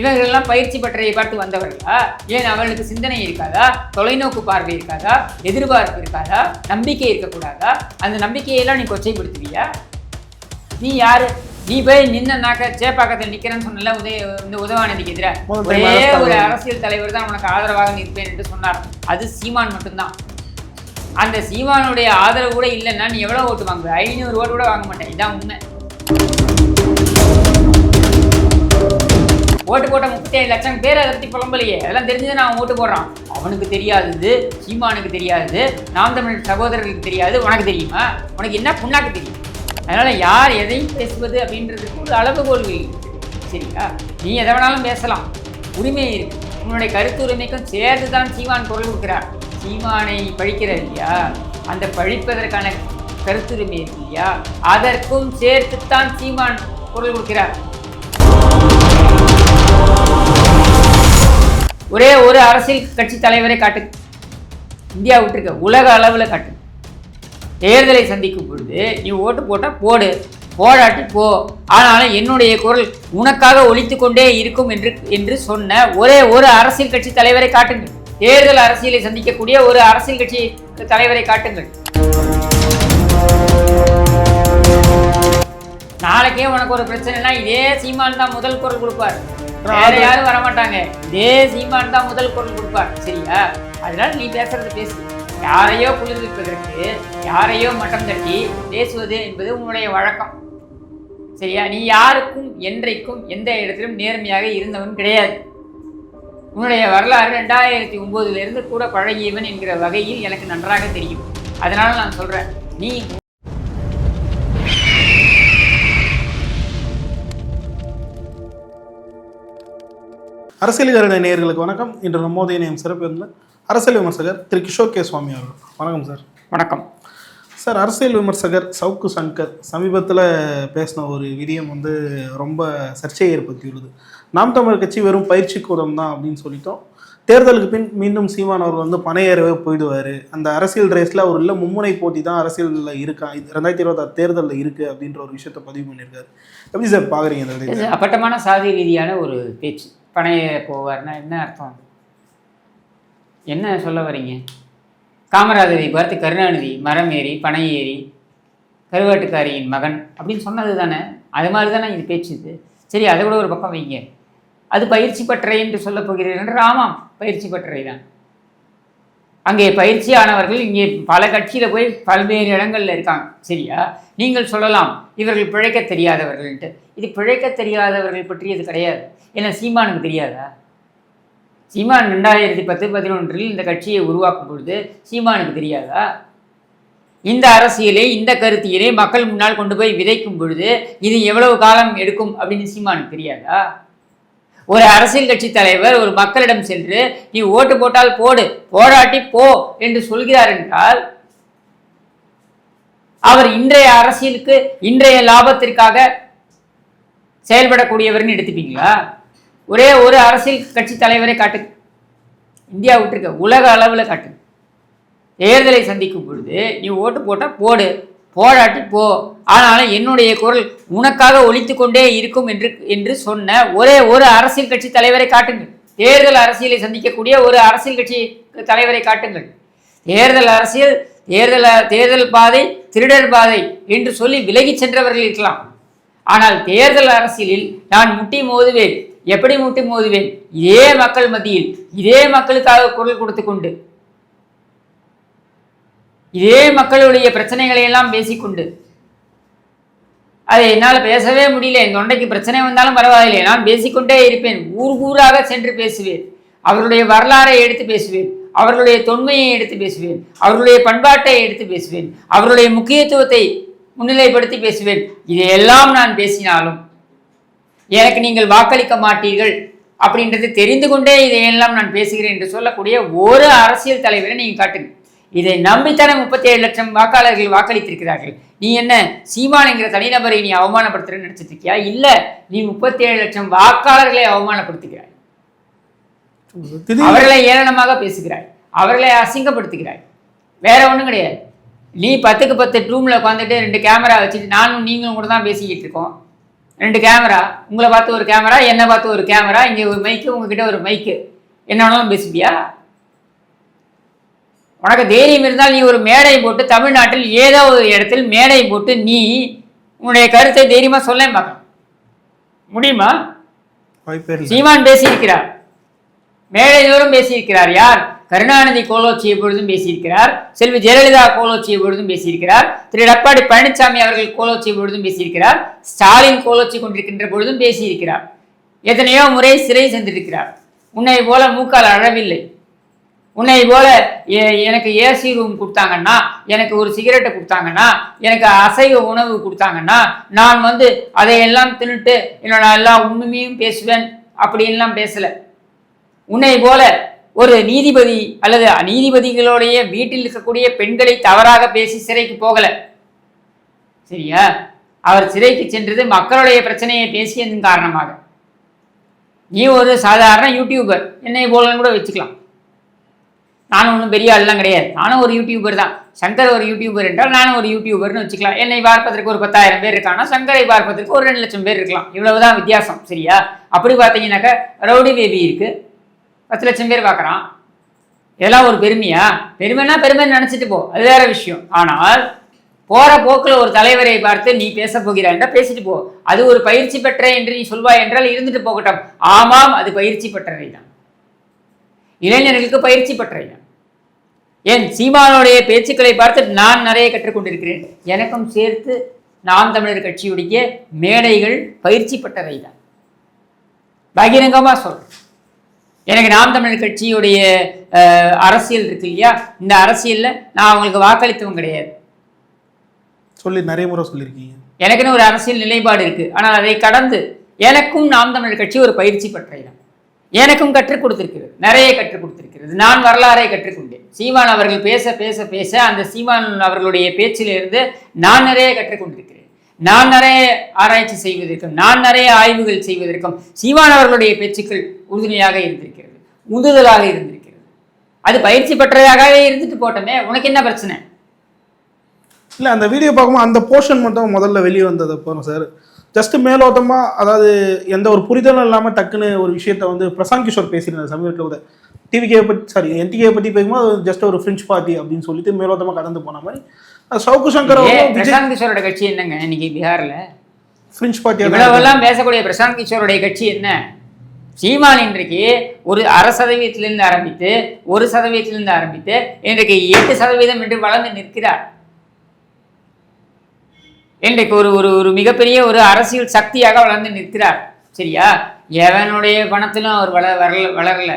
இவர்களெல்லாம் பயிற்சி பட்டறையை பார்த்து வந்தவர்களா? ஏன் அவர்களுக்கு சிந்தனை இருக்காதா? தொலைநோக்கு பார்வை இருக்காதா? எதிர்பார்ப்பு இருக்காதா? நம்பிக்கை இருக்கக்கூடாதா? அந்த நம்பிக்கையெல்லாம் நீ கொச்சைப்படுத்துவியா? நீ யாரு? நீ போய் நின்னனாக்க சேப்பாக்கத்தில் நிக்கிறேன்னு சொன்னல உதய இந்த உதவாநிதிக்கு எதிராக ஒரே ஒரு. அரசியல் தலைவர் தான் உனக்கு ஆதரவாக நிற்பேன் என்று சொன்னார். அது சீமான் மட்டும்தான். அந்த சீமானுடைய ஆதரவு கூட இல்லைன்னா நீ எவ்வளவு ஓட்டு வாங்குவ? ஐநூறு ஓட்டு கூட வாங்க மாட்டேன். இதான் உண்மை. ஓட்டு போட்ட முப்பத்தி ஏழு லட்சம் பேர் அதை பற்றி புலம்பலையே. அதெல்லாம் தெரிஞ்சது நான் ஓட்டு போடுறான். அவனுக்கு தெரியாதது சீமானுக்கு தெரியாது நாம் தமிழ் சகோதரர்களுக்கு தெரியாது உனக்கு தெரியுமா? உனக்கு என்ன புண்ணாக்கு தெரியும்? அதனால் யார் எதையும் பேசுவது அப்படின்றதுக்கு ஒரு அளவுகோல் சரியா? நீ எதை வேணாலும் பேசலாம். உரிமை இருக்கு. உன்னுடைய கருத்து உரிமைக்கும் சேர்த்து தான் சீமான் குரல் கொடுக்குறார். சீமானை பழிக்கிற இல்லையா? அந்த பழிப்பதற்கான கருத்துரிமை இருக்கு இல்லையா? அதற்கும் சேர்த்துத்தான் சீமான் குரல் கொடுக்கிறார். ஒரே ஒரு அரசியல் கட்சி தலைவரை காட்டு. இந்தியா விட்டுருக்க உலக அளவில் காட்டு. தேர்தலை சந்திக்கும் பொழுது நீ ஓட்டு போட்டால் போடு போடாட்டி போ. ஆனாலும் என்னுடைய குரல் உனக்காக ஒழித்து கொண்டே இருக்கும் என்று என்று சொன்ன ஒரே ஒரு அரசியல் கட்சி தலைவரை காட்டுங்கள். தேர்தல் அரசியலை சந்திக்கக்கூடிய ஒரு அரசியல் கட்சி தலைவரை காட்டுங்கள். நாளைக்கே உனக்கு ஒரு பிரச்சனைனா இதே சீமான் தான் முதல் குரல் கொடுப்பார். வேற யாரும் வரமாட்டாங்க. இதே சீமான் தான் முதல் குரல் கொடுப்பார். சரியா? அதனால நீ பேசுறது பேசு. யாரையோ குளிர்விப்பதற்கு யாரையோ மட்டம் தட்டி பேசுவது என்பது உன்னுடைய வழக்கம். சரியா? நீ யாருக்கும் என்றைக்கும் எந்த இடத்திலும் நேர்மையாக இருந்தவன் கிடையாது. உன்னுடைய வரலாறு ரெண்டாயிரத்தி ஒம்போதுல இருந்து கூட பழகியவன் என்கிற வகையில் எனக்கு நன்றாக தெரியும். அதனால நான் சொல்றேன் நீ அரசியல் கருணை நேயர்களுக்கு வணக்கம். இன்று நம்மோதைய நேம் சிறப்பு இருந்த அரசியல் விமர்சகர் திரு கிஷோர் கே சுவாமி அவர்கள். வணக்கம் சார். வணக்கம். சார் அரசியல் விமர்சகர் சவுக்கு சங்கர் சமீபத்தில் பேசின ஒரு விடயம் வந்து ரொம்ப சர்ச்சையை ஏற்படுத்தியுள்ளது. நாம் தமிழர் கட்சி வெறும் பயிற்சி கூடம் தான் அப்படின்னு சொல்லிட்டோம். தேர்தலுக்கு பின் மீண்டும் சீமான் அவர் வந்து பணையேறவே போயிடுவார். அந்த அரசியல் ரேஸில் அவர் இல்லை மும்முனை போட்டி தான் அரசியலில் இருக்கா? இது ரெண்டாயிரத்தி இருபத்தாறு தேர்தலில் இருக்குது அப்படின்ற ஒரு விஷயத்தை பதிவு பண்ணியிருக்காரு. எப்படி சார் பார்க்குறீங்க இந்த அப்பட்டமான சாதி ரீதியான ஒரு பேச்சு. பனைய போவார்னா என்ன அர்த்தம்? என்ன சொல்ல வரீங்க காமராஜரை பார்த்து கருணாநிதி மரம் ஏறி பனை ஏறி கருவாட்டுக்காரியின் மகன் அப்படின்னு சொன்னது தானே அது மாதிரி தானே இது பேச்சு இது. சரி அதை கூட ஒரு பக்கம் வைங்க. அது பயிற்சி பட்டறை என்று சொல்லப் போகிறீர்கள் என்று ஆமாம் பயிற்சி பட்டறை தான். அங்கே பயிற்சியானவர்கள் இங்கே பல கட்சியில் போய் பல்வேறு இடங்களில் இருக்காங்க. சரியா? நீங்கள் சொல்லலாம் இவர்கள் பிழைக்க தெரியாதவர்கள்ன்ட்டு. இது பிழைக்க தெரியாதவர்கள் பற்றியது கிடையாது. ஏன்னா சீமானுக்கு தெரியாதா? சீமான் ரெண்டாயிரத்தி பத்து பதினொன்றில் இந்த கட்சியை உருவாக்கும் பொழுது சீமானுக்கு தெரியாதா? இந்த அரசியலை இந்த கருத்தியலை மக்கள் முன்னால் கொண்டு போய் விதைக்கும் பொழுது இது எவ்வளவு காலம் எடுக்கும் அப்படின்னு சீமானுக்கு தெரியாதா? ஒரு அரசியல் கட்சி தலைவர் ஒரு மக்களிடம் சென்று நீ ஓட்டு போட்டால் போடு போராட்டி போ என்று சொல்கிறார் என்றால் அவர் இன்றைய அரசியலுக்கு இன்றைய லாபத்திற்காக செயல்படக்கூடியவர்னு எடுத்துப்பீங்களா? ஒரே ஒரு அரசியல் கட்சி தலைவரை காட்டு. இந்தியா விட்டுருக்க உலக அளவில் காட்டு. தேர்தலை சந்திக்கும் பொழுது நீ ஓட்டு போட்டால் போடு போடாட்டி போ. ஆனாலும் என்னுடைய குரல் உனக்காக ஒழித்து கொண்டே இருக்கும் என்று என்று சொன்ன ஒரே ஒரு அரசியல் கட்சி தலைவரை காட்டுங்கள். தேர்தல் அரசியலை சந்திக்கக்கூடிய ஒரு அரசியல் கட்சி தலைவரை காட்டுங்கள். தேர்தல் அரசியல் தேர்தல் தேர்தல் பாதை திருடர் பாதை என்று சொல்லி விலகிச் சென்றவர்கள் இருக்கலாம். ஆனால் தேர்தல் அரசியலில் நான் முட்டி மோதுவேன். எப்படி முட்டி மோதுவேன்? இதே மக்கள் மத்தியில் இதே மக்களுக்காக குரல் கொடுத்து கொண்டு. இதே மக்களுடைய பிரச்சனைகளை எல்லாம் பேசிக்கொண்டு அதை என்னால் பேசவே முடியல. என் தொண்டைக்கு பிரச்சனை வந்தாலும் பரவாயில்லை. நான் பேசிக்கொண்டே இருப்பேன். ஊர் ஊராக சென்று பேசுவேன். அவர்களுடைய வரலாறை எடுத்து பேசுவேன். அவர்களுடைய தொன்மையை எடுத்து பேசுவேன். அவர்களுடைய பண்பாட்டை எடுத்து பேசுவேன். அவர்களுடைய முக்கியத்துவத்தை முன்னிலைப்படுத்தி பேசுவேன். இதையெல்லாம் நான் பேசினாலும் எனக்கு நீங்கள் வாக்களிக்க மாட்டீர்கள் அப்படின்றது தெரிந்து கொண்டே இதையெல்லாம் நான் பேசுகிறேன் என்று சொல்லக்கூடிய ஒரு அரசியல் தலைவரை நீங்கள் காட்டுங்க. இதை நம்பித்தானே முப்பத்தி ஏழு லட்சம் வாக்காளர்கள் வாக்களித்திருக்கிறார்கள். நீ என்ன சீமான் என்கிற தனிநபரை நீ அவமானப்படுத்துறேன்னு நினைச்சிட்டு இருக்கியா இல்ல நீ முப்பத்தி ஏழு லட்சம் வாக்காளர்களை அவமானப்படுத்துகிறாய். அவர்களை ஏளனமாக பேசுகிறாய். அவர்களை அசிங்கப்படுத்துகிறாய். வேற ஒன்றும் கிடையாது. நீ பத்துக்கு பத்து ரூமில் உட்காந்துட்டு ரெண்டு கேமரா வச்சுட்டு நானும் நீங்களும் கூட தான் பேசிக்கிட்டு இருக்கோம். ரெண்டு கேமரா உங்களை பார்த்து ஒரு கேமரா என்னை பார்த்து ஒரு கேமரா இங்கே ஒரு மைக்கு உங்ககிட்ட ஒரு மைக்கு என்ன வேணாலும் பேசுவியா உனக்கு தைரியம் இருந்தால் நீ ஒரு மேடை போட்டு தமிழ்நாட்டில் ஏதோ ஒரு இடத்தில் மேடை போட்டு நீ உன்னுடைய கருத்தை தைரியமா சொல்ல பார்க்கலாம். முடியுமா? சீமான் பேசியிருக்கிறார். மேடை தோறும் பேசியிருக்கிறார். யார்? கருணாநிதி கோலோச்சிய பொழுதும் பேசியிருக்கிறார். செல்வி ஜெயலலிதா கோலோச்சிய பொழுதும் பேசியிருக்கிறார். திரு எடப்பாடி பழனிசாமி அவர்கள் கோலோச்சிய பொழுதும் பேசியிருக்கிறார். ஸ்டாலின் கோலோச்சி கொண்டிருக்கின்ற பொழுதும் பேசியிருக்கிறார். எத்தனையோ முறை சிறை சென்றிருக்கிறார். உன்னை போல மூக்கால் அழவில்லை. உன்னை போல எனக்கு ஏசி ரூம் கொடுத்தாங்கன்னா எனக்கு ஒரு சிகரெட்டை கொடுத்தாங்கன்னா எனக்கு அசைவ உணவு கொடுத்தாங்கன்னா நான் வந்து அதையெல்லாம் தின்னுட்டு என்னோட எல்லா உண்மையும் பேசுவேன். அப்படின்லாம் பேசலை. உன்னை போல ஒரு நீதிபதி அல்லது நீதிபதிகளுடைய வீட்டில் இருக்கக்கூடிய பெண்களை தவறாக பேசி சிறைக்கு போகல. சரியா? அவர் சிறைக்கு சென்றது மக்களுடைய பிரச்சனையை பேசியதன் காரணமாக. நீ ஒரு சாதாரண யூடியூபர் என்னை போலன்னு கூட வச்சுக்கலாம். நானும் ஒன்றும் பெரிய ஆள்லாம் கிடையாது. நானும் ஒரு யூடியூபர் தான். சங்கர் ஒரு யூடியூபர் என்றால் நானும் ஒரு யூடியூபர்னு வச்சுக்கலாம். என்னை பார்ப்பதற்கு ஒரு பத்தாயிரம் பேர் இருக்காங்கன்னா சங்கரை பார்ப்பதற்கு ஒரு ரெண்டு லட்சம் பேர் இருக்கலாம். இவ்வளவுதான் வித்தியாசம். சரியா? அப்படி பார்த்தீங்கன்னாக்கா ரவுடி பேபி இருக்குது பத்து லட்சம் பேர் பார்க்குறான். இதெல்லாம் ஒரு பெருமையா? பெருமைன்னா பெருமை நினச்சிட்டு போ. அது வேற விஷயம். ஆனால் போற போக்கில் ஒரு தலைவரை பார்த்து நீ பேச போகிறாய் என்றால் பேசிட்டு போ. அது ஒரு பயிற்சி பெற்ற என்று நீ சொல்வாய் என்றால் இருந்துட்டு போகட்டும். ஆமாம் அது பயிற்சி பெற்றவை தான். இளைஞர்களுக்கு பயிற்சி பெற்றவை தான். ஏன் சீமானுடைய பேச்சுக்களை பார்த்து நான் நிறைய கற்றுக்கொண்டிருக்கிறேன். எனக்கும் சேர்த்து நாம் தமிழர் கட்சியுடைய மேடைகள் பயிற்சி பெற்றவை தான். பகிரங்கமாக சொல்கிறேன் எனக்கு நாம் தமிழர் கட்சியுடைய அரசியல் இருக்கு இல்லையா? இந்த அரசியலில் நான் அவங்களுக்கு வாக்களித்தவங்க கிடையாது. சொல்லி நிறைய முறை சொல்லியிருக்கீங்க. எனக்குன்னு ஒரு அரசியல் நிலைப்பாடு இருக்கு. ஆனால் அதை கடந்து எனக்கும் நாம் தமிழர் கட்சி ஒரு பயிற்சி பற்றைதான் எனக்கும் கற்றுக் கொடுத்திருக்கிறது. நிறைய கற்றுக் கொடுத்திருக்கிறது. நான் வரலாறை கற்றுக்கொண்டேன். சீமான் அவர்கள் பேச பேச பேச அந்த சீமான் அவர்களுடைய பேச்சிலிருந்து நான் நிறைய கற்றுக்கொண்டிருக்கிறேன் நான் நிறைய ஆராய்ச்சி செய்வதற்கும் நான் நிறைய ஆய்வுகள் செய்வதற்கும் சீமான் அவர்களுடைய பேச்சுக்கள் உறுதுணையாக இருந்திருக்கிறது உந்துதலாக இருந்திருக்கிறது. அது பயிற்சி பெற்றதாகவே இருந்துட்டு போட்டோமே உனக்கு என்ன பிரச்சனை? இல்லை அந்த வீடியோ பார்க்கும்போது அந்த போர்ஷன் மட்டும் முதல்ல வெளியே வந்தது போகிறோம் சார் ஜஸ்ட் மேலோட்டமாக அதாவது எந்த ஒரு புரிதலும் இல்லாமல் டக்குன்னு ஒரு விஷயத்த வந்து பிரசாந்த் கிஷோர் பேசியிருந்தார் சமீபத்தில் கூட. டிவிகே பற்றி சாரி என்டிகே பற்றி பேசும்போது ஜஸ்ட் ஒரு ஃப்ரெஞ்ச் பார்ட்டி அப்படின்னு சொல்லிட்டு மேலோட்டமாக கடந்து போன மாதிரி சவுக்கு சங்கர் பிரசாந்த் கிஷோரோட கட்சி என்னங்க? இன்னைக்கு பீகார்ல? ஃப்ரெஞ்ச் பார்ட்டி இவ்வளவெல்லாம் பேசக்கூடிய பிரசாந்த் கிஷோருடைய கட்சி என்ன? சீமான் இன்றைக்கு ஒரு அரை சதவீதத்திலிருந்து ஆரம்பித்து ஒரு சதவீதத்திலிருந்து ஆரம்பித்து இன்றைக்கு எட்டு சதவீதம் என்று வளர்ந்து நிற்கிறார். இன்றைக்கு ஒரு ஒரு ஒரு மிகப்பெரிய ஒரு அரசியல் சக்தியாக வளர்ந்து நிற்கிறார். சரியா? எவனுடைய பணத்திலும் அவர் வள வரல வளரல.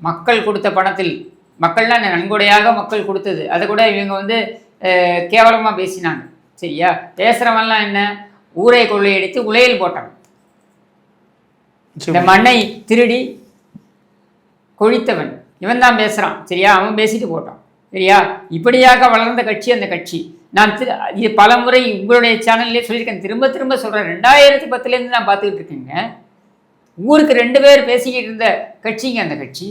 மக்கள் கொடுத்த பணத்தில். மக்கள்னா என்ன? நன்கொடையாக மக்கள் கொடுத்தது. அதை கூட இவங்க வந்து கேவலமாக பேசினாங்க. சரியா? பேசுகிறவன்லாம் என்ன? ஊரை கொள்ளையடித்து உலையில் போட்டான். இந்த மண்ணை திருடி கொழித்தவன். இவன் தான் பேசுகிறான் சரியா? அவன் பேசிட்டு போட்டான். சரியா? இப்படியாக வளர்ந்த கட்சி அந்த கட்சி. நான் திரு இது பல முறை உங்களுடைய சேனல்லே சொல்லியிருக்கேன். திரும்ப திரும்ப சொல்கிறேன் ரெண்டாயிரத்தி பத்துலேருந்து நான் பார்த்துக்கிட்டு இருக்கேங்க. ஊருக்கு ரெண்டு பேர் பேசிக்கிட்டு இருந்த கட்சிங்க அந்த கட்சி.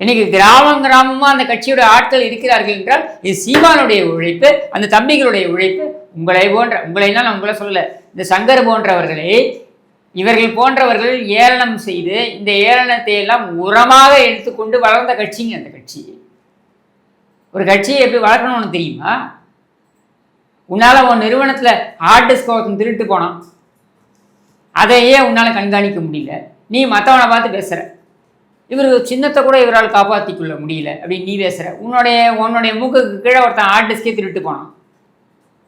இன்னைக்கு கிராமம் கிராமமா அந்த கட்சியோட ஆட்கள் இருக்கிறார்கள் என்றால் இது சீமானுடைய உழைப்பு அந்த தம்பிகளுடைய உழைப்பு உங்களை போன்ற உங்களைனா நான் உங்களை சொல்லல இந்த சங்கர் போன்றவர்களை இவர்கள் போன்றவர்கள் ஏளனம் செய்து இந்த ஏளனத்தை எல்லாம் உரமாக எடுத்துக்கொண்டு வளர்ந்த கட்சிங்க அந்த கட்சி. ஒரு கட்சியை எப்படி வளர்க்கணும்னு தெரியுமா? உன்னால உன் நிறுவனத்துல ஹார்ட் டிஸ்க் ஒருத்தன் திருட்டு போனான். அதையே உன்னால கண்காணிக்க முடியல. நீ மற்றவனை பார்த்து பேசுற. இவர் சின்னத்தை கூட இவரால் காப்பாற்றிக் கொள்ள முடியல. அப்படின்னு நீ பேசுகிற உன்னுடைய உன்னுடைய மூக்குக்கு கீழே ஒருத்தன் ஹார்ட் டிஸ்கே திருட்டு போனான்.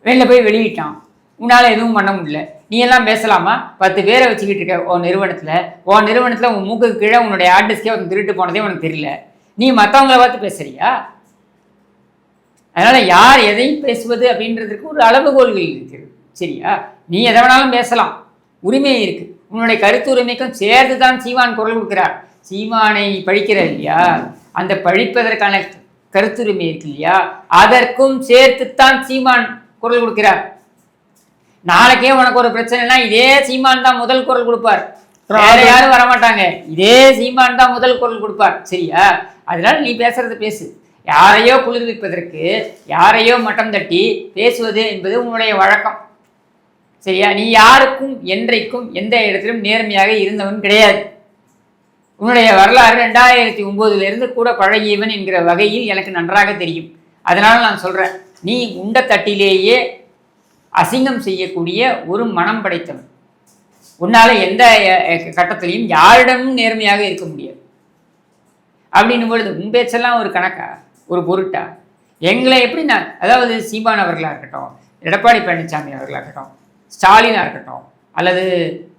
வெளில போய் வெளியிட்டான். உன்னால் எதுவும் பண்ண முடியல. நீ எல்லாம் பேசலாமா? பத்து பேரை வச்சுக்கிட்டு இருக்க உன் நிறுவனத்தில். உன் நிறுவனத்தில் உன் மூக்குக்கு கீழே உன்னுடைய ஹார்ட் டிஸ்கே ஒருத்தன் திருட்டு போனதே உனக்கு தெரியல. நீ மற்றவங்கள பார்த்து பேசுறியா? அதனால் யார் எதையும் பேசுவது அப்படின்றதுக்கு ஒரு அளவுகோல்கள் இருக்குது சரியா? நீ எதை வேணாலும் பேசலாம். உரிமை இருக்கு. உன்னுடைய கருத்து உரிமைக்கும் சேர்த்து தான் சீவான் குரல் கொடுக்கிறார். சீமானை பழிக்கிற இல்லையா? அந்த பழிப்பதற்கான கருத்துரிமை இருக்கு இல்லையா? அதற்கும் சேர்த்துத்தான் சீமான் குரல் கொடுக்கிறார். நாளைக்கே உனக்கு ஒரு பிரச்சனைனா இதே சீமான் தான் முதல் குரல் கொடுப்பார். வேற யாரும் வரமாட்டாங்க. இதே சீமான் தான் முதல் குரல் கொடுப்பார். சரியா? அதனால நீ பேசுறது பேசு. யாரையோ குளிர்விப்பதற்கு யாரையோ மட்டம் தட்டி பேசுவது என்பது உன்னுடைய வழக்கம். சரியா? நீ யாருக்கும் என்றைக்கும் எந்த இடத்திலும் நேர்மையாக இருந்தவன் கிடையாது. உன்னுடைய வரலாறு ரெண்டாயிரத்தி ஒம்போதுலேருந்து கூட பழகியவன் என்கிற வகையில் எனக்கு நன்றாக தெரியும். அதனால் நான் சொல்கிறேன் நீ உண்ட தட்டிலேயே அசிங்கம் செய்யக்கூடிய ஒரு மனம் படைத்தவன். உன்னால் எந்த கட்டத்திலையும் யாரிடமும் நேர்மையாக இருக்க முடியாது. அப்படின்னும் பொழுது உன் பேச்செல்லாம் ஒரு கணக்கா? ஒரு பொருட்டா? எங்களை எப்படி நான் அதாவது சீமான் அவர்களாக இருக்கட்டும் எடப்பாடி பழனிசாமி அவர்களாக இருக்கட்டும் ஸ்டாலினாக இருக்கட்டும் அல்லது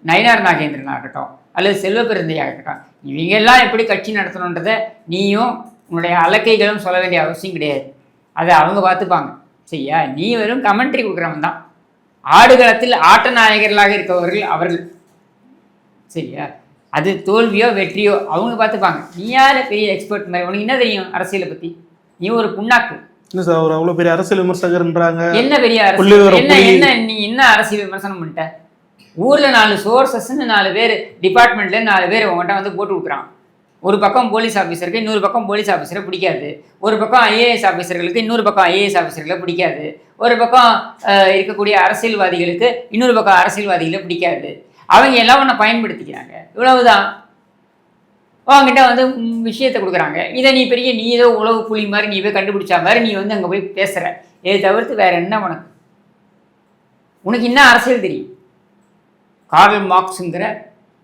நயனார் நாகேந்திரனாக இருக்கட்டும் அல்லது செல்வப்பிரந்தையாக இருக்கட்டும். இவங்க எல்லாம் எப்படி கட்சி நடத்தணுன்றதை நீயும் உன்னுடைய அலக்கைகளும் சொல்ல வேண்டிய அவசியம் கிடையாது. அதை அவங்க பார்த்துப்பாங்க. சரியா? நீ வெறும் கமெண்ட்ரி கொடுக்குறவன் தான். ஆடுகளத்தில் ஆட்ட நாயகர்களாக இருக்கவர்கள் அவர்கள். சரியா? அது தோல்வியோ வெற்றியோ அவங்க பார்த்துப்பாங்க. நீ யார்? பெரிய எக்ஸ்பர்ட் மாதிரி. உனக்கு என்ன தெரியும் அரசியலை பற்றி நீ ஒரு புண்ணாக்கு. இல்லை சார் அவர் அவ்வளோ பெரிய அரசியல் விமர்சகர்ன்றாங்க என்ன பெரிய அரசியல்? என்ன. என்ன நீ என்ன அரசியல் விமர்சனம் பண்ணிட்ட? ஊர்ல நாலு சோர்சஸ்ன்னு நாலு பேர் டிபார்ட்மெண்ட்ல நாலு பேர் உங்கள்கிட்ட வந்து போட்டு கொடுக்குறான். ஒரு பக்கம் போலீஸ் ஆஃபீஸருக்கு இன்னொரு பக்கம் போலீஸ் ஆஃபீஸரை பிடிக்காது. ஒரு பக்கம் ஐஏஎஸ் ஆஃபீஸர்களுக்கு இன்னொரு பக்கம் ஐஏஎஸ் ஆஃபீஸர்களை பிடிக்காது. ஒரு பக்கம் இருக்கக்கூடிய அரசியல்வாதிகளுக்கு இன்னொரு பக்கம் அரசியல்வாதிகளை பிடிக்காது. அவங்க எல்லாம் ஒன்றை பயன்படுத்திக்கிறாங்க. இவ்வளவுதான். அவங்ககிட்ட வந்து விஷயத்தை கொடுக்குறாங்க. இதை நீ பெரிய நீ ஏதோ உழவு புலி மாதிரி நீ போய் கண்டுபிடிச்சா மாதிரி நீ வந்து அங்கே போய் பேசுகிற இதை தவிர்த்து வேற என்ன உனக்கு? உனக்கு என்ன அரசியல் தெரியும். கார்ல் மார்க்ஸுங்கிற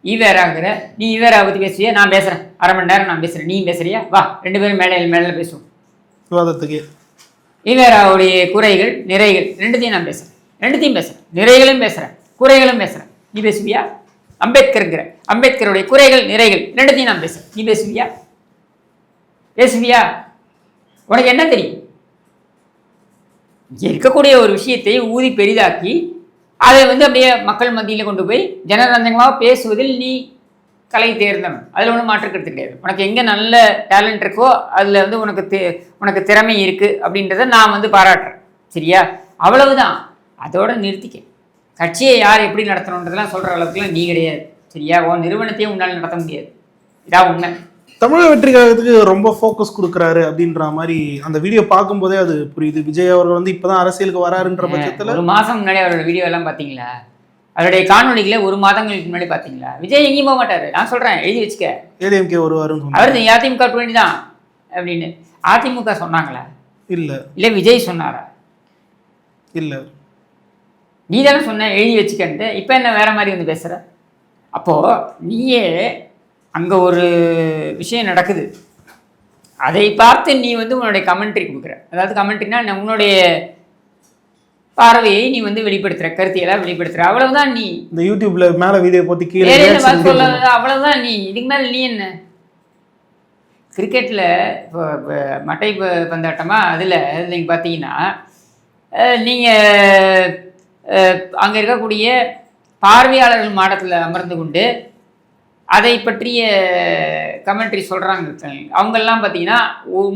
ஈவேராங்கிற நீ ஈவேரா பற்றி பேசுவியா நான் பேசுகிறேன் அரை மணி நேரம் நான் பேசுகிறேன் நீ பேசுறியா? வா ரெண்டு பேரும் மேடையில் மேலே பேசுவோம். விவாதத்துக்கு. ஈவேராவுடைய குறைகள் நிறைகள் ரெண்டுத்தையும் நான் பேசுகிறேன் ரெண்டுத்தையும் பேசுகிறேன் நிறைகளும் பேசுகிறேன் குறைகளும் பேசுகிறேன் நீ பேசுவியா? அம்பேத்கருங்கிற அம்பேத்கருடைய குறைகள் நிறைகள் ரெண்டுத்தையும் நான் பேசுகிறேன் நீ பேசுவியா? பேசுவியா? உனக்கு என்ன தெரியும்? இருக்கக்கூடிய ஒரு விஷயத்தை ஊதி பெரிதாக்கி அதை வந்து அப்படியே மக்கள் மத்தியில் கொண்டு போய் ஜனரஞ்சகமாக பேசுவதில் நீ கலை தேர்ந்தவன். அதில் ஒன்றும் மாற்றுக்கிறது கிடையாது. உனக்கு எங்கே நல்ல டேலண்ட் இருக்கோ அதில் வந்து உனக்கு தி உனக்கு திறமை இருக்குது அப்படின்றத நான் வந்து பாராட்டுறேன். சரியா? அவ்வளவுதான். அதோட நிறுத்திக்க. கட்சியை யார் எப்படி நடத்தணுன்றதெல்லாம் சொல்கிற அளவுக்குலாம் நீ கிடையாது. சரியா? உன் நிறுவனத்தையும் உன்னால் நடத்த முடியாது. இதான் உண்மை. தமிழக வெற்றி கழகத்துக்கு ரொம்ப ஃபோக்கஸ் கொடுக்குறாரு அப்படின்ற மாதிரி அந்த வீடியோ பார்க்கும்போதே அது புரியுது. விஜய் அவர்கள் வந்து இப்பதான் அரசியலுக்கு வராருன்ற பட்சத்துல ஒரு மாதம் முன்னாடி அவரோட வீடியோ எல்லாம் பார்த்தீங்களா? அவருடைய காணொலிகளை ஒரு மாதங்களுக்கு முன்னாடி பார்த்தீங்களா? விஜய் எங்கேயும் போக மாட்டாரு. நான் சொல்கிறேன் எழுதி வச்சுக்க. ஏடிஎம்கே வருவாருன்னு அவர் அதிமுக டுவெண்ட்டி தான் அப்படின்னு. அதிமுக சொன்னாங்களா? இல்ல. இல்லை விஜய் சொன்னாரா? இல்ல. நீ தானே சொன்ன எழுதி வச்சுக்கன்ட்டு. இப்போ என்ன வேற மாதிரி வந்து பேசுகிற அப்போது நீயே அங்கே ஒரு விஷயம் நடக்குது. அதை பார்த்து நீ வந்து உன்னுடைய கமெண்ட்ரி கொடுக்குற. அதாவது கமெண்ட்ரினா உன்னுடைய பார்வையை நீ வந்து வெளிப்படுத்துற கருத்தியெல்லாம் வெளிப்படுத்துற. அவ்வளவுதான் நீ. இந்த யூடியூப்ல மேல வீடியோ போட்டு கீழே. அவ்வளவுதான் நீ. இதுக்கு மேல நீ என்ன? கிரிக்கெட்டில் இப்போ மட்டை பந்தாட்டமா? அதில் நீங்கள் பார்த்தீங்கன்னா நீங்கள் அங்கே இருக்கக்கூடிய பார்வையாளர்கள் மாடத்தில் அமர்ந்து கொண்டு அதை பற்றிய கமெண்ட்ரி சொல்கிறாங்க அவங்கெல்லாம் பார்த்தீங்கன்னா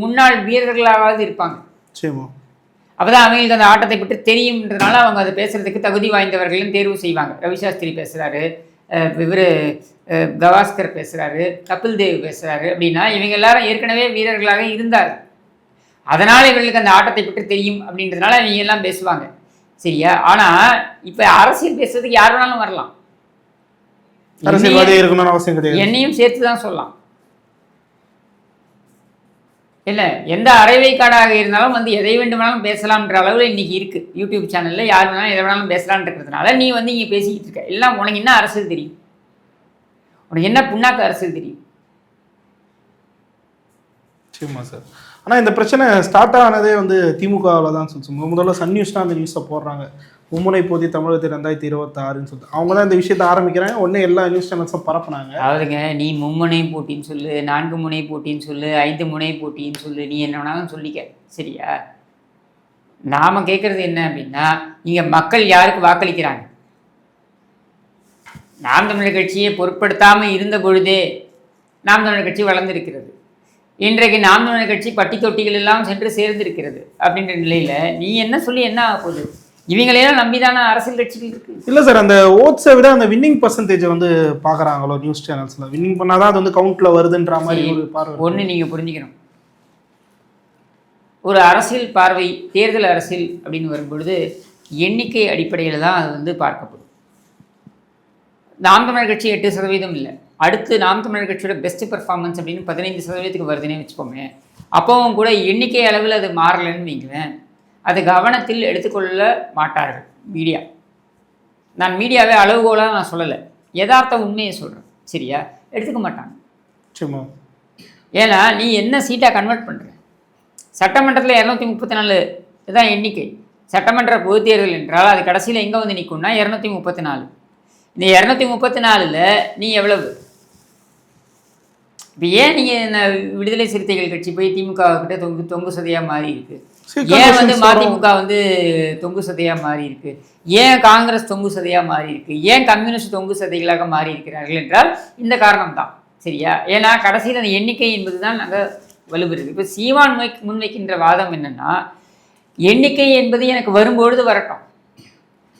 முன்னாள் வீரர்களாவது இருப்பாங்க. நிச்சயமா. அப்பதான் அவங்களுக்கு அந்த ஆட்டத்தை பற்றி தெரியும்ன்றதுனால அவங்க அதை பேசுறதுக்கு தகுதி வாய்ந்தவர்களையும் தேர்வு செய்வாங்க. ரவி சாஸ்திரி பேசுறாரு இவர் கவாஸ்கர் பேசுறாரு கபில் தேவ் பேசுறாரு அப்படின்னா இவங்க எல்லாரும் ஏற்கனவே வீரர்களாக இருந்தார் அதனால இவர்களுக்கு அந்த ஆட்டத்தை பற்றி தெரியும் அப்படின்றதுனால இவங்க எல்லாம் பேசுவாங்க. சரியா? ஆனா இப்ப அரசியல் பேசுறதுக்கு யார் வேணாலும் வரலாம். அரசியல்வாதியா இருக்கணும்னு அவசியம் கிடையாது. என்னையும் சேர்த்து தான் சொல்லலாம். இல்லை எந்த அரைவைக்காடாக இருந்தாலும் வந்து எதை வேண்டுமானாலும் பேசலாம்ன்ற அளவில் இன்னைக்கு இருக்கு. யூடியூப் சேனல்ல யார் வேணாலும் எதை வேணாலும் பேசலாம்னு இருக்கிறதுனால நீ வந்து இங்கே பேசிக்கிட்டு இருக்க. எல்லாம் உனக்கு என்ன அரசியல் தெரியும்? உனக்கு என்ன புண்ணாக்கு அரசியல் தெரியும்? நிச்சயமா சார் ஆனா இந்த பிரச்சனை ஸ்டார்ட் ஆனதே வந்து திமுகவில் தான் சொல்லுச்சு. முத முதல்ல சன் நியூஸ் தான் அந்த நியூஸை போடுறாங்க. மும்முனை போதி தமிழகத்தில் ரெண்டாயிரத்தி இருபத்தாறுன்னு சொல்லிட்டு. அவங்க தான் இந்த விஷயத்தை ஆரம்பிக்கிறாங்க. ஒன்று எல்லா நியூஸ் சேனல்ஸும் பரப்புனாங்க. அதாவதுங்க நீ மும்முனை போட்டின்னு சொல்லு நான்கு முனை போட்டின்னு சொல்லு ஐந்து முனை போட்டின்னு சொல்லு நீ என்ன வேணாலும் சொல்லிக்க. சரியா? நாம கேட்குறது என்ன அப்படின்னா இங்கே மக்கள் யாருக்கு வாக்களிக்கிறாங்க? நாம் தமிழர் கட்சியை பொருட்படுத்தாமல் இருந்த பொழுதே நாம் தமிழர் கட்சி வளர்ந்திருக்கிறது. இன்றைக்கு நாம் தமிழர் கட்சி பட்டி தொட்டிகள் எல்லாம் சென்று சேர்ந்திருக்கிறது அப்படின்ற நிலையில் நீ என்ன சொல்லி என்ன ஆக போகுது? இவங்களையெல்லாம் நம்பிதானே அரசியல் கட்சிகள் இருக்கு? இல்ல சார் அந்த ஓட்ஸை விட அந்த வின்னிங் பர்சன்டேஜை வந்து பாக்குறாங்களோ நியூஸ் சேனல்ஸ்ல வின்னிங் பண்ணாதான் அது வந்து கவுண்ட்ல வருதுன்ற மாதிரி ஒரு பார்வை ஒன்று நீங்கள் புரிஞ்சுக்கணும். ஒரு அரசியல் பார்வை தேர்தல் அரசியல் அப்படின்னு வரும்பொழுது எண்ணிக்கை அடிப்படையில் தான் அது வந்து பார்க்கப்படும். நாம் தமிழர் கட்சி எட்டு சதவீதம் இல்லை. அடுத்து நாம் தமிழர் கட்சியோட பெஸ்ட் பெர்ஃபார்மன்ஸ் அப்படின்னு பதினைந்து சதவீதத்துக்கு வருதுன்னே வச்சுக்கோமே. அப்போவும் கூட எண்ணிக்கை அளவில் அது மாறலைன்னு வைங்களேன். அது கவனத்தில் எடுத்துக்கொள்ள மாட்டார்கள் மீடியா நான் மீடியாவே அளவுகோலாக நான் சொல்லலை. யதார்த்த உண்மையை சொல்கிறேன் சரியா? எடுத்துக்க மாட்டாங்க. நிச்சயமா. ஏன்னா நீ என்ன சீட்டாக கன்வெர்ட் பண்ணுற சட்டமன்றத்தில் இரநூத்தி முப்பத்தி நாலு இதுதான் எண்ணிக்கை. சட்டமன்ற பொதுத் தேர்தல் என்றால் அது கடைசியில் எங்கே வந்து நிற்கும்னா இரநூத்தி முப்பத்தி நாலு. இந்த இரநூத்தி முப்பத்தி நாலில் நீ எவ்வளவு? இப்போ ஏன் நீங்கள் விடுதலை சிறுத்தைகள் கட்சி போய் திமுக கிட்ட தொங்கு தொங்கு சதையாக மாறி இருக்கு சரி, ஏன் வந்து மதிமுக வந்து தொங்கு சதையாக மாறி இருக்கு? ஏன் காங்கிரஸ் தொங்கு சதையாக மாறி இருக்கு? ஏன் கம்யூனிஸ்ட் தொங்கு சதைகளாக மாறி இருக்கிறார்கள் என்றால் இந்த காரணம் தான் சரியா? ஏன்னா கடைசியில் அந்த எண்ணிக்கை என்பது தான் நாங்கள் வலுப்பெறுது இப்போ சீமான் முன் முன்வைக்கின்ற வாதம் என்னன்னா எண்ணிக்கை என்பது எனக்கு வரும்பொழுது வரட்டும்.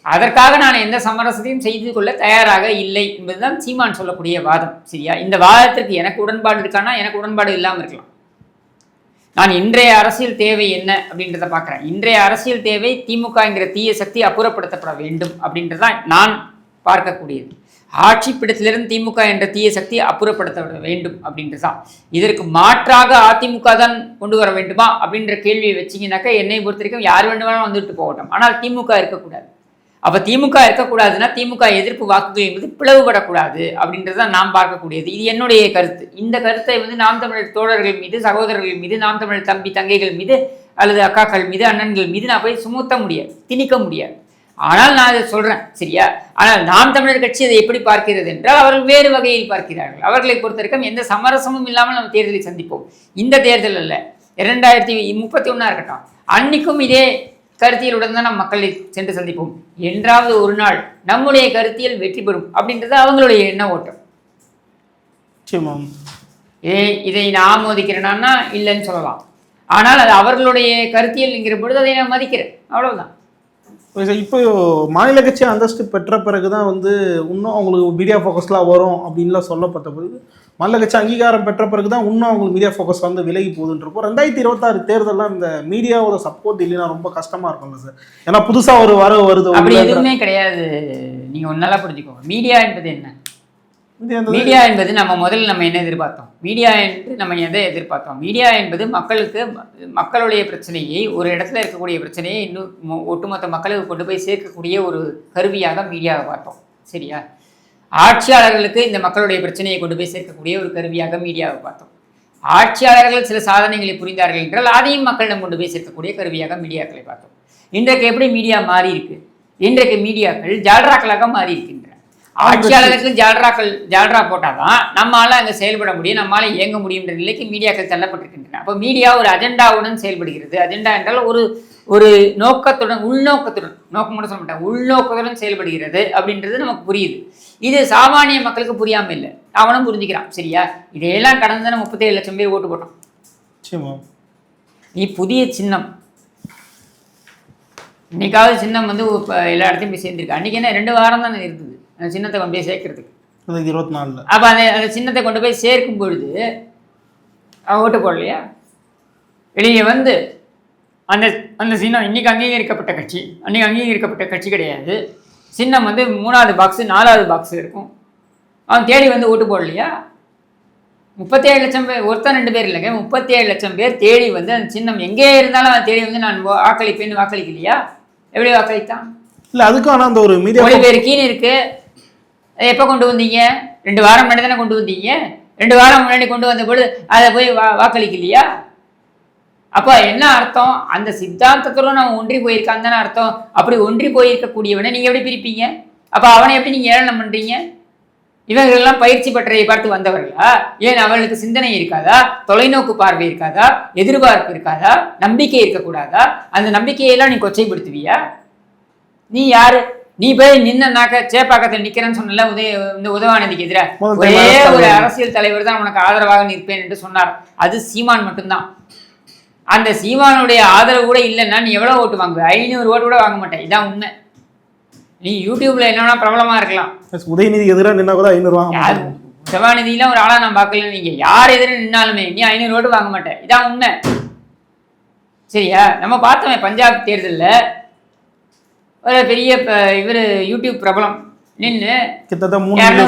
அதற்காக நான் எந்த சமரசத்தையும் செய்து கொள்ள தயாராக இல்லை என்பதுதான் சீமான் சொல்லக்கூடிய வாதம். சரியா? இந்த வாதத்திற்கு எனக்கு உடன்பாடு இருக்கானா? எனக்கு உடன்பாடு இல்லாமல் இருக்கலாம். நான் இன்றைய அரசியல் தேவை என்ன அப்படின்றத பார்க்குறேன். இன்றைய அரசியல் தேவை திமுகங்கிற தீய சக்தி அப்புறப்படுத்தப்பட வேண்டும் அப்படின்றதான் நான் பார்க்கக்கூடியது. ஆட்சி பிடத்திலிருந்து திமுக என்ற தீய சக்தி அப்புறப்படுத்தப்பட வேண்டும் அப்படின்றதான் இதற்கு மாற்றாக அதிமுக தான் கொண்டு வர வேண்டுமா அப்படின்ற கேள்வியை வச்சிங்கனாக்கா என்னை பொறுத்த வரைக்கும் யார் வேண்டுமானாலும் வந்துட்டு போகட்டும். ஆனால் திமுக இருக்கக்கூடாது. அப்போ திமுக இருக்கக்கூடாதுன்னா திமுக எதிர்ப்பு வாக்குகள் என்பது பிளவுபடக்கூடாது அப்படின்றது தான் நாம் பார்க்கக்கூடியது. இது என்னுடைய கருத்து. இந்த கருத்தை வந்து நாம் தமிழர் தோழர்கள் மீது சகோதரர்கள் மீது நாம் தமிழர் தம்பி தங்கைகள் மீது அல்லது அக்காக்கள் மீது அண்ணன்கள் மீது நான் போய் சுமத்த முடியாது திணிக்க முடியாது. ஆனால் நான் அதை சொல்கிறேன் சரியா? ஆனால் நாம் தமிழர் கட்சி அதை எப்படி பார்க்கிறது என்றால் அவர்கள் வேறு வகையில் பார்க்கிறார்கள். அவர்களை பொறுத்தவரைக்கும் எந்த சமரசமும் இல்லாமல் நம்ம தேர்தலை சந்திப்போம். இந்த தேர்தல் அல்ல. இரண்டாயிரத்தி முப்பத்தி ஒன்றா இருக்கட்டும். அன்னைக்கும் இதே கருத்தியலுடன் தான் நம் மக்களை சென்று சந்திப்போம். என்றாவது ஒரு நாள் நம்முடைய கருத்தியல் வெற்றி பெறும் அப்படின்றது அவங்களுடைய எண்ண ஓட்டம். இதை இதை நான் ஆமோதிக்கிறேனா இல்லைன்னு சொல்லலாம். ஆனால் அது அவர்களுடைய கருத்தியல்ங்கிற பொழுது அதை நான் மதிக்கிறேன். அவ்வளவுதான். இப்போ மாநில கட்சி அந்தஸ்து பெற்ற பிறகு தான் வந்து இன்னும் அவங்களுக்கு மீடியா ஃபோக்கஸ்லாம் வரும் அப்படின்லாம் சொல்லப்பட்ட பிறகு கட்சி அங்கீகாரம் பெற்ற பிறகு தான் இன்னும் அவங்களுக்கு மீடியா ஃபோக்கஸ் வந்து விலகி போகுதுன்றப்போ ரெண்டாயிரத்தி இருபத்தாறு தேர்தல்லாம் இந்த மீடியாவோட சப்போர்ட் இல்லைன்னா ரொம்ப கஷ்டமா இருக்கும்ல சார் ஏன்னா புதுசா ஒரு வரவு வருது அப்படி எதுவுமே கிடையாது. நீங்க ஒன்னால புரிஞ்சுக்கோங்க. மீடியா என்பது என்ன? மீடியா என்பது நம்ம முதல்ல நம்ம என்ன எதிர்பார்த்தோம்? மீடியா என்று நம்ம எதை எதிர்பார்த்தோம்? மீடியா என்பது மக்களுக்கு மக்களுடைய பிரச்சனையை ஒரு இடத்துல இருக்கக்கூடிய பிரச்சனையை இன்னும் ஒட்டுமொத்த மக்களுக்கு கொண்டு போய் சேர்க்கக்கூடிய ஒரு கருவியாக மீடியாவை பார்த்தோம். சரியா? ஆட்சியாளர்களுக்கு இந்த மக்களுடைய பிரச்சனையை கொண்டு போய் சேர்க்கக்கூடிய ஒரு கருவியாக மீடியாவை பார்த்தோம். ஆட்சியாளர்கள் சில சாதனைகளை புரிந்தார்கள் என்றால் அதையும் மக்களிடம் கொண்டு போய் சேர்க்கக்கூடிய கருவியாக மீடியாக்களை பார்த்தோம். இன்றைக்கு எப்படி மீடியா மாறி இருக்கு இன்றைக்கு மீடியாக்கள் ஜால்ராக்களாக மாறி இருக்கின்றன ஆட்சியாளர்களுக்கு ஜால்ராக்கள் ஜால்ரா போட்டாதான் நம்மளால அங்கே செயல்பட முடியும் நம்மளால இயங்க முடியுன்ற நிலைக்கு மீடியாக்கள் தள்ளப்பட்டிருக்கின்றன. அப்போ மீடியா ஒரு அஜெண்டாவுடன் செயல்படுகிறது. அஜெண்டா என்றால் ஒரு ஒரு நோக்கத்துடன் உள்நோக்கத்துடன் நோக்கம் கூட சொல்ல மாட்டேன் உள்நோக்கத்துடன் செயல்படுகிறது அப்படின்றது நமக்கு புரியுது. இது சாமானிய மக்களுக்கு புரியாம இல்லை. அவனும் புரிஞ்சுக்கிறான். சரியா? இதையெல்லாம் கடந்து தானே முப்பத்தேழு லட்சம் பேர் ஓட்டு போட்டான் நீ புதிய சின்னம். இன்னைக்காவது சின்னம் வந்து இப்போ எல்லா இடத்தையும் போய் சேர்ந்துருக்கு. அன்றைக்கி என்ன? ரெண்டு வாரம் தானே இருந்தது. அந்த சின்னத்தை கொண்டு போய் சேர்க்கறதுக்கு. இருபத்தி நாலுல. அப்போ அந்த அந்த சின்னத்தை கொண்டு போய் சேர்க்கும் பொழுது அவன் ஓட்டு போடலையா? வெளியே வந்து அந்த அந்த சின்னம் இன்னைக்கு அங்கீகரிக்கப்பட்ட கட்சி. அன்னைக்கு அங்கீகரிக்கப்பட்ட கட்சி கிடையாது. சின்னம் வந்து மூணாவது பாக்ஸு நாலாவது பாக்ஸ் இருக்கும். அவன் தேடி வந்து ஓட்டு போடலையா? முப்பத்தேழு லட்சம் பேர் ஒருத்தன் ரெண்டு பேர் இல்லைங்க முப்பத்தேழு லட்சம் பேர் தேடி வந்து அந்த சின்னம் எங்கே இருந்தாலும் அவன் தேடி வந்து நான் வாக்களிப்பேன்னு வாக்களிக்கலையா? எப்படி வாக்களித்தான்? இல்ல அதுக்கும் ஆனா அந்த ஒரு மீடியா மொழிபெயர்க்கின்னு இருக்கு. அதை எப்போ கொண்டு வந்தீங்க? ரெண்டு வாரம் முன்னாடி தானே கொண்டு வந்தீங்க? ரெண்டு வாரம் முன்னாடி கொண்டு வந்த பொழுது அதை போய் வா வாக்களிக்கலையா? அப்போ என்ன அர்த்தம்? அந்த சித்தாந்தத்தோட நம்ம ஒன்றி போயிருக்கான்னு தானே அர்த்தம். அப்படி ஒன்றி போயிருக்கக்கூடியவனை நீங்கள் எப்படி பிரிப்பீங்க? அப்போ அவனை எப்படி நீங்கள் ஏளனம் பண்ணுறீங்க இவர்களெல்லாம் பயிற்சி பெற்றதை பார்த்து வந்தவர்களா? ஏன் அவர்களுக்கு சிந்தனை இருக்காதா? தொலைநோக்கு பார்வை இருக்காதா? எதிர்பார்ப்பு இருக்காதா? நம்பிக்கை இருக்கக்கூடாதா? அந்த நம்பிக்கையெல்லாம் நீ கொச்சைப்படுத்துவியா? நீ யாரு? நீ போய் நின்னனாக்க சேப்பாக்கத்தில் நிக்கிறேன்னு சொன்னல உதய இந்த உதவாநிதிக்கு எதிராக ஒரே ஒரு அரசியல் தலைவர் தான் உனக்கு ஆதரவாக நிற்பேன் என்று சொன்னார். அது சீமான் மட்டும்தான். அந்த சீமானுடைய ஆதரவு கூட இல்லைன்னா நீ எவ்வளவு ஓட்டு வாங்குவ? ஐநூறு ஓட்டு கூட வாங்க மாட்டேன் இதான் உண்மை. நீ யூடியூப்ல என்னன்னா பிரபலமா இருக்கலாம். உதயநிதி எதிராக நின்னா கூட ஐநூறு வாங்க ஒரு ஆளா நான் பார்க்கல. நீங்க யார் எதிர நின்னாலுமே நீ ஐநூறு ஓட்டு வாங்க மாட்டேன் இதான் உண்மை. சரியா? நம்ம பார்த்தோமே பஞ்சாப் தேர்தல்ல. ஒரு பெரிய இவர் யூடியூப் பிரபலம். நின்று கிட்டத்தட்ட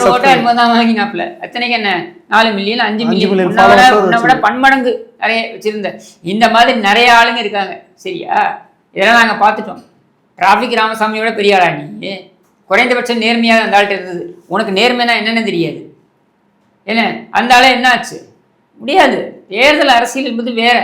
ஓட்டோ என்பது தான் வாங்கினாப்புல. அத்தனைக்கு என்ன? நாலு மில்லியன் அஞ்சு மில்லியன் உன்னை விட பன்மடங்கு நிறைய வச்சிருந்த. இந்த மாதிரி நிறைய ஆளுங்க இருக்காங்க. சரியா? இதெல்லாம் நாங்கள் பார்த்துட்டோம். டிராஃபிக் ராமசாமியோட பெரிய ஆளா நீ? குறைந்தபட்சம் நேர்மையாக அந்த ஆள்கிட்ட இருந்தது. உனக்கு நேர்மைனா என்னன்னு தெரியாது. என்ன? அந்த ஆளே என்ன ஆச்சு? முடியாது. தேர்தல் அரசியல் என்பது வேற.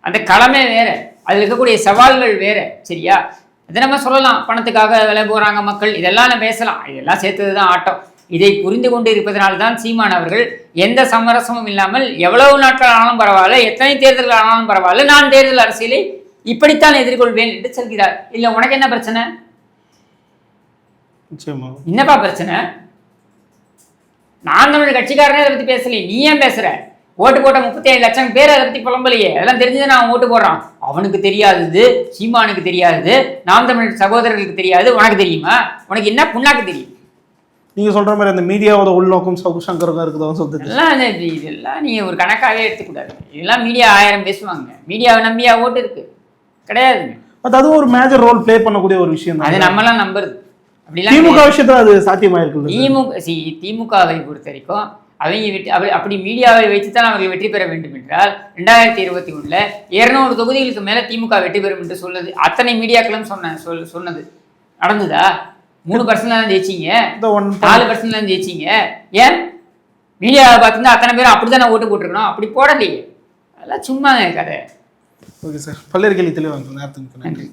அந்த களமே வேற. அதில் இருக்கக்கூடிய சவால்கள் வேற. சரியா? இதை நம்ம சொல்லலாம். பணத்துக்காக விலை போகிறாங்க மக்கள். இதெல்லாம் நம்ம பேசலாம். இதெல்லாம் சேர்த்தது தான் ஆட்டம். இதை புரிந்து கொண்டு இருப்பதனால தான் சீமான் அவர்கள் எந்த சமரசமும் இல்லாமல் எவ்வளவு நாட்கள் ஆனாலும் பரவாயில்ல. எத்தனை தேர்தல்கள் ஆனாலும் பரவாயில்ல. நான் தேர்தல் அரசியலை இப்படித்தான் எதிர்கொள்வேன் என்று சொல்கிறார். இல்லை உனக்கு என்ன பிரச்சனை? என்னப்பா பிரச்சனை? நான் தமிழ் கட்சிக்காரனே அதை பத்தி பேசலையே. நீ ஏன் பேசுற? ஓட்டு போட்ட முப்பத்தி ஏழு லட்சம் பேர் அதை பத்தி புலம்பலையே. அதெல்லாம் தெரிஞ்சுதான் நான் ஓட்டு போடுறான். அவனுக்கு தெரியாதது சீமானுக்கு தெரியாதது நாம் தமிழ் சகோதரர்களுக்கு தெரியாது. உனக்கு தெரியுமா? உனக்கு என்ன புண்ணாக்கு தெரியும்? நீங்க சொல்ற மாதிரி அந்த மீடியாவோட உள்நோக்கம் சவுக்கு சங்கருக்கும் இருக்குதான் சொல்லுது இதெல்லாம் இந்த- இதெல்லாம் நீ ஒரு கணக்காகவே எடுத்துக்கூடாது. இதெல்லாம் மீடியா ஆயிரம் பேசுவாங்க. மீடியாவை நம்பியா ஓட்டு இருக்கு? கிடையாதுங்க பட் அதுவும் ஒரு மேஜர் ரோல் ப்ளே பண்ணக்கூடிய ஒரு விஷயம் அது நம்மலாம் நம்புறது. அப்படிலாம் திமுக விஷயத்துல அது சாத்தியமாயிருக்கு திமுக சி திமுகவை பொறுத்த வரைக்கும் அவங்க வெற்றி அப்படி அப்படி மீடியாவை வைத்துத்தான் அவர்கள் வெற்றி பெற வேண்டும் என்றால் ரெண்டாயிரத்தி இருபத்தி ஒண்ணுல இருநூறு தொகுதிகளுக்கு மேல திமுக வெற்றி பெறும் என்று சொல்லுது. அத்தனை மீடியாக்களும் சொன்ன சொல் சொன்னது. நடந்ததா? மூணு பர்சன்ட் தான் ஜெயிச்சீங்க. நாலு பர்சன்ட் தான் ஜெயிச்சீங்க. ஏன்? மீடியாவை பார்த்துருந்தா அத்தனை பேரும் அப்படி தானே ஓட்டு போட்டிருக்கணும்? அப்படி போடலையே. அதெல்லாம் சும்மாங்க கதை. ஓகே சார் பல்வேறு கேள்வி தெளிவாங்க நேரத்துக்கு நன்றி.